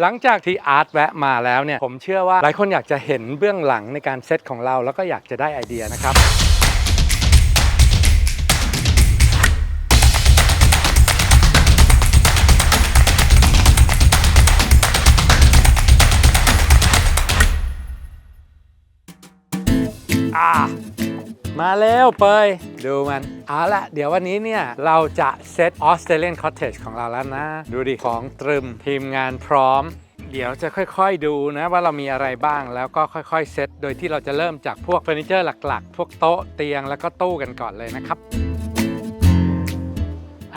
หลังจากที่อาร์ตแวะมาแล้วเนี่ย ผมเชื่อว่าหลายคนอยากจะเห็นเบื้องหลังในการเซตของเรา แล้วก็อยากจะได้ไอเดียนะครับอ่า มาแล้วเปยดูมัน เอาละเดี๋ยววันนี้เนี่ย เราจะเซตออสเตรเลียนคอตเทจของเราแล้วนะ ดูดิ ของตรึมทีมงานพร้อม เดี๋ยวจะค่อยๆดูนะ ว่าเรามีอะไรบ้างแล้วก็ค่อยๆเซตโดยที่เราจะเริ่มจากพวกเฟอร์นิเจอร์หลักๆ พวกโต๊ะเตียงแล้วก็ตู้กันก่อนเลยนะครับ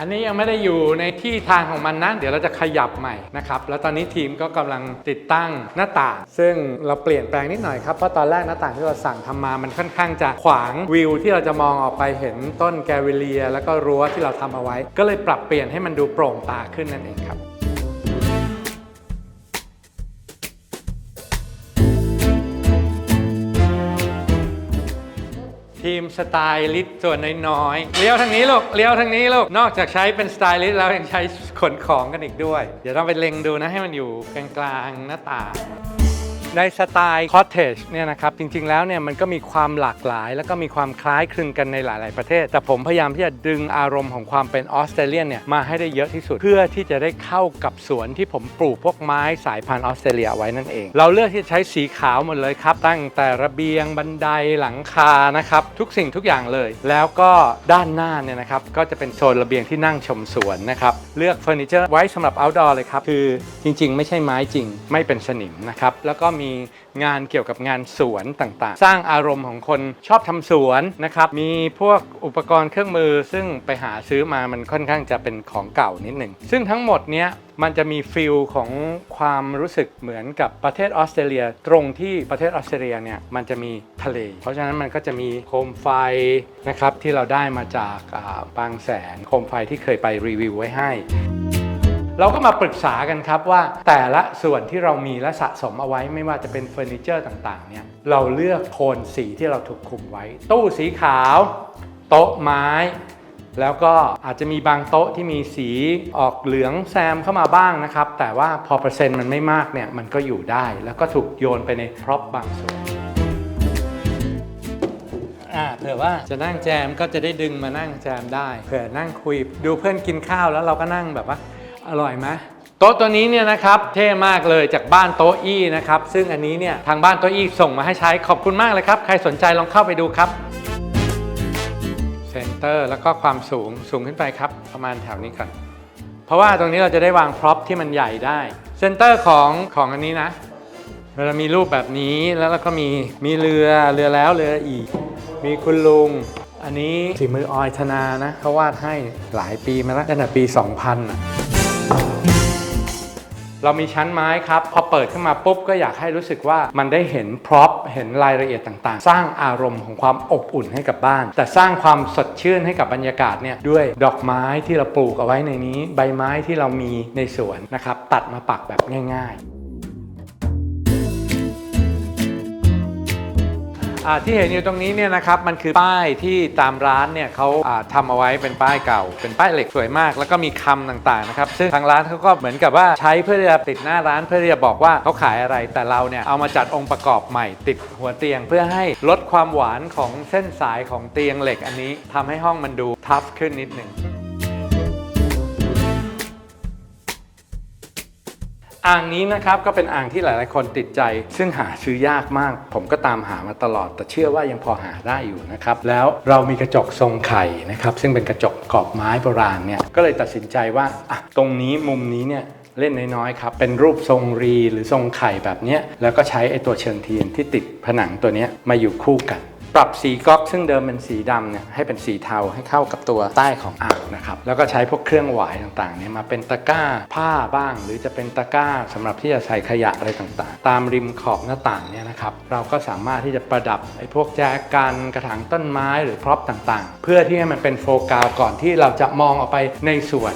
อันนี้ยังไม่ได้อยู่ในที่ทางของมันนะ เดี๋ยวเราจะขยับใหม่นะครับ แล้วตอนนี้ทีมก็กำลังติดตั้งหน้าต่าง ซึ่งเราเปลี่ยนแปลงนิดหน่อยครับ เพราะตอนแรกหน้าต่างที่เราสั่งทำมา มันค่อนข้างจะขวางวิวที่เราจะมองออกไปเห็นต้นแกวิเลีย แล้วก็รั้วที่เราทำเอาไว้ ก็เลยปรับเปลี่ยนให้มันดูโปร่งตาขึ้นนั่นเองครับ ทีมสไตลิสต์ส่วนน้อยๆ เลี้ยวทางนี้ลูก เลี้ยวทางนี้ลูก นอกจากใช้เป็นสไตลิสต์แล้วยังใช้ขนของกันอีกด้วย เดี๋ยวต้องไปเล็งดูนะให้มันอยู่กลางๆหน้าต่าง ในสไตล์คอ t เทจเนี่ยนะครับจริงๆแล้วเนี่ยมันก็มีความหลากหลาย แล้วก็มีความคล้ายคลึงกันในหลาย ๆ ประเทศ แต่ผมพยายามที่จะดึงอารมณ์ของความเป็นออสเตรเลียนเนี่ยมาให้ได้เยอะที่สุด เพื่อที่จะได้เข้ากับสวนที่ผมปลูกพวกไม้สายพันธุ์ออสเตรเลียไว้นั่นเอง เราเลือกที่จะใช้สีขาวหมดเลยครับ ตั้งแต่ระเบียงบันไดหลังคานะครับทุกสิ่งทุกอย่างเลย แล้วก็ด้านหน้าเนี่ยนะครับก็จะเป็นโซนระเบียงที่นั่งชมสวนนะครับเลือกเฟอร์นิเจอร์ไว้สำหรับ outdoor เลยครับคือจริง ๆ ไม่ใช่ไม้จริง ไม่เป็นสนิมนะครับแล้วก็มีงานเกี่ยวกับงานสวนต่างๆ สร้างอารมณ์ของคนชอบทำสวนนะครับ มีพวกอุปกรณ์เครื่องมือ ซึ่งไปหาซื้อมามันค่อนข้างจะเป็นของเก่านิดหนึ่ง ซึ่งทั้งหมดเนี้ยมันจะมีฟิลของความรู้สึกเหมือนกับประเทศออสเตรเลีย ตรงที่ประเทศออสเตรเลียเนี่ยมันจะมีทะเล เพราะฉะนั้นมันก็จะมีโคมไฟนะครับที่เราได้มาจากบางแสนโคมไฟที่เคยไปรีวิวไว้ให้ เราก็มาปรึกษากันครับว่า แต่ละส่วนที่เรามีและสะสมเอาไว้ไม่ว่าจะเป็นเฟอร์นิเจอร์ต่างๆเนี่ยเราเลือกโทนสีที่เราถูกคุมไว้ ตู้สีขาว โต๊ะไม้ แล้วก็อาจจะมีบางโต๊ะที่มีสีออกเหลืองแซมเข้ามาบ้างนะครับ แต่ว่าพอเปอร์เซ็นต์มันไม่มากเนี่ยมันก็อยู่ได้ แล้วก็ถูกโยนไปในพร็อพบางส่วนอ่าเผื่อว่าจะนั่งแจมก็จะได้ดึงมานั่งแจมได้เผื่อนั่งคุยดูเพื่อนกินข้าวแล้วเราก็นั่งแบบว่า อร่อยไหมโต๊ะตัวนี้เนี่ยนะครับเท่มากเลยจากบ้านโต๊ะอี้นะครับ ซึ่งอันนี้เนี่ยทางบ้านโต๊ะอี้ส่งมาให้ใช้ขอบคุณมากเลยครับ ใครสนใจลองเข้าไปดูครับเซนเตอร์แล้วก็ความสูงสูงขึ้นไปครับ ประมาณแถวนี้ก่อน เพราะว่าตรงนี้เราจะได้วางพร็อพที่มันใหญ่ได้เซนเตอร์ของของอันนี้นะเรามีรูปแบบนี้แล้วเราก็มีมีเรือเรือแล้วเรืออีก มีคุณลุง อันนี้ฝีมือออยธนานะเขาวาดให้หลายปีมาแล้วตั้งแต่ปี 2000น่ะ เรามีชั้นไม้ครับ พอเปิดขึ้นมาปุ๊บก็อยากให้รู้สึกว่ามันได้เห็นพร็อพเห็นรายละเอียดต่างๆ สร้างอารมณ์ของความอบอุ่นให้กับบ้าน แต่สร้างความสดชื่นให้กับบรรยากาศเนี่ยด้วยดอกไม้ที่เราปลูกเอาไว้ในนี้ ใบไม้ที่เรามีในสวนนะครับตัดมาปักแบบง่าย ๆ ที่เห็นอยู่ตรงนี้เนี่ยนะครับมันคือป้ายที่ตามร้านเนี่ยเขาทำเอาไว้เป็นป้ายเก่า เป็นป้ายเหล็กสวยมาก แล้วก็มีคำต่างๆนะครับซึ่งทางร้านเขาก็เหมือนกับว่าใช้เพื่อจะติดหน้าร้านเพื่อจะบอกว่าเขาขายอะไรแต่เราเนี่ยเอามาจัดองค์ประกอบใหม่ติดหัวเตียง เพื่อให้ลดความหวานของเส้นสายของเตียงเหล็กอันนี้ทำให้ห้องมันดูทัฟขึ้นนิดหนึ่ง อ่างนี้นะครับก็เป็นอ่างที่หลาย ๆ คนติดใจ ซึ่งหาซื้อยากมาก ผมก็ตามหามาตลอด แต่เชื่อว่ายังพอหาได้อยู่นะครับ แล้วเรามีกระจกทรงไข่นะครับซึ่งเป็นกระจกกรอบไม้โบราณเนี่ยก็เลยตัดสินใจว่าอะตรงนี้มุมนี้เนี่ยเล่นน้อยๆครับ เป็นรูปทรงรีหรือทรงไข่แบบเนี้ยแล้วก็ใช้ไอตัวเชิงเทียนที่ติดผนังตัวเนี้ยมาอยู่คู่กัน ปรับสีก๊อกซึ่งเดิมเป็นสีดำเนี่ยให้เป็นสีเทาให้เข้ากับตัวใต้ของอ่างนะครับแล้วก็ใช้พวกเครื่องหวายต่างๆเนี่ยมาเป็นตะกร้าผ้าบ้าง หรือจะเป็นตะกร้าสำหรับที่จะใส่ขยะอะไรต่างๆ ตามริมขอบหน้าต่างเนี่ยนะครับเราก็สามารถที่จะประดับไอ้พวกแจกันกระถางต้นไม้หรือพร็อพต่างๆ เพื่อที่ให้มันเป็นโฟกัสก่อนที่เราจะมองออกไปในสวน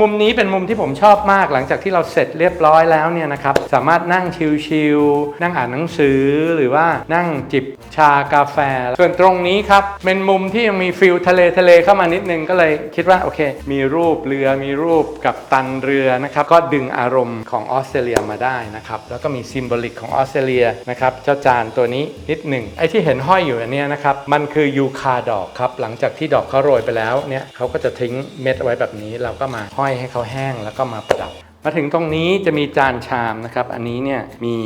มุมนี้เป็นมุมที่ผมชอบมากหลังจากที่เราเสร็จเรียบร้อยแล้วเนี่ยนะครับสามารถนั่งชิลๆนั่งอ่านหนังสือหรือว่านั่งจิบชากาแฟ ส่วนตรงนี้ครับเป็นมุมที่ยังมีฟิลทะเลทะเลเข้ามานิดนึงก็เลยคิดว่าโอเค มีรูปเรือมีรูปกับตันเรือนะครับก็ดึงอารมณ์ของออสเตรเลียมาได้นะครับแล้วก็มีซิมโบลิกของออสเตรเลียนะครับเจ้าจานตัวนี้นิดหนึ่งไอ้ที่เห็นห้อยอยู่อันเนี้ยนะครับมันคือยูคาดอกครับหลังจากที่ดอกเขาโรยไปแล้วเนี่ยเขาก็จะทิ้งเม็ดไว้แบบนี้เราก็มาห้อยให้เขาแห้งแล้วก็มาประดับ มาถึงตรงนี้จะมีจานชามนะครับ อันนี้เนี่ยมี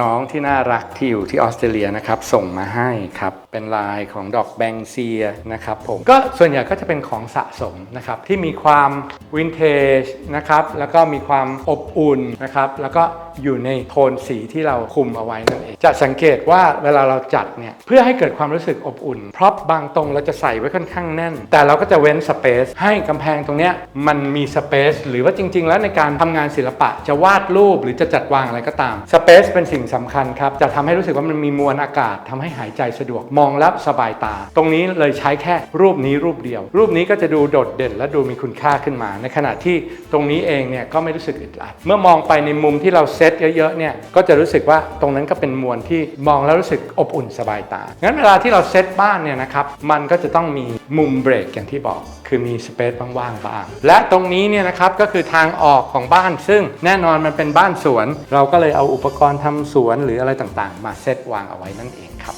น้องที่น่ารักที่อยู่ที่ออสเตรเลียนะครับส่งมาให้ครับ เป็นลายของดอกแบงเซียนะครับผมก็ส่วนใหญ่ก็จะเป็นของสะสมนะครับ ที่มีความวินเทจนะครับแล้วก็มีความอบอุ่นนะครับ แล้วก็อยู่ในโทนสีที่เราคุมเอาไว้นั่นเอง จะสังเกตว่าเวลาเราจัดเนี่ยเพื่อให้เกิดความรู้สึกอบอุ่น เพราะบางตรงเราจะใส่ไว้ค่อนข้างแน่น แต่เราก็จะเว้นสเปซให้กำแพงตรงเนี้ยมันมีสเปซหรือว่าจริง ๆ แล้วในการทำงานศิลปะ จะวาดรูปหรือจะจัดวางอะไรก็ตามสเปซเป็นสิ่งสำคัญครับจะทำให้รู้สึกว่ามันมีมวลอากาศทำให้หายใจสะดวกมองแล้วสบายตา ตรงนี้เลยใช้แค่รูปนี้รูปเดียว รูปนี้ก็จะดูโดดเด่น และดูมีคุณค่าขึ้นมา ในขณะที่ตรงนี้เองเนี่ยก็ไม่รู้สึกอึดอัด เมื่อมองไปในมุมที่เราเซตเยอะๆเนี่ยก็จะรู้สึกว่าตรงนั้นก็เป็นมวลที่มองแล้วรู้สึกอบอุ่นสบายตางั้นเวลาที่เราเซตบ้านเนี่ยนะครับมันก็จะต้องมีมุมเบรกอย่างที่บอก คือมีสเปซว่างๆบ้างและตรงนี้เนี่ยนะครับก็คือทางออกของบ้านซึ่งแน่นอนมันเป็นบ้านสวน เราก็เลยเอาอุปกรณ์ทำสวนหรืออะไรต่างๆ มาเซตวางเอาไว้นั่นเองครับ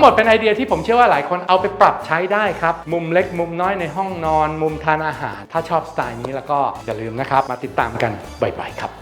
งหมดเป็นไอเดียที่ผมเชื่อว่าหลายคนเอาไปปรับใช้ได้ครับ มุมเล็กมุมน้อยในห้องนอน มุมทานอาหาร ถ้าชอบสไตล์นี้แล้วก็อย่าลืมนะครับ มาติดตามกันบ่อยๆครับ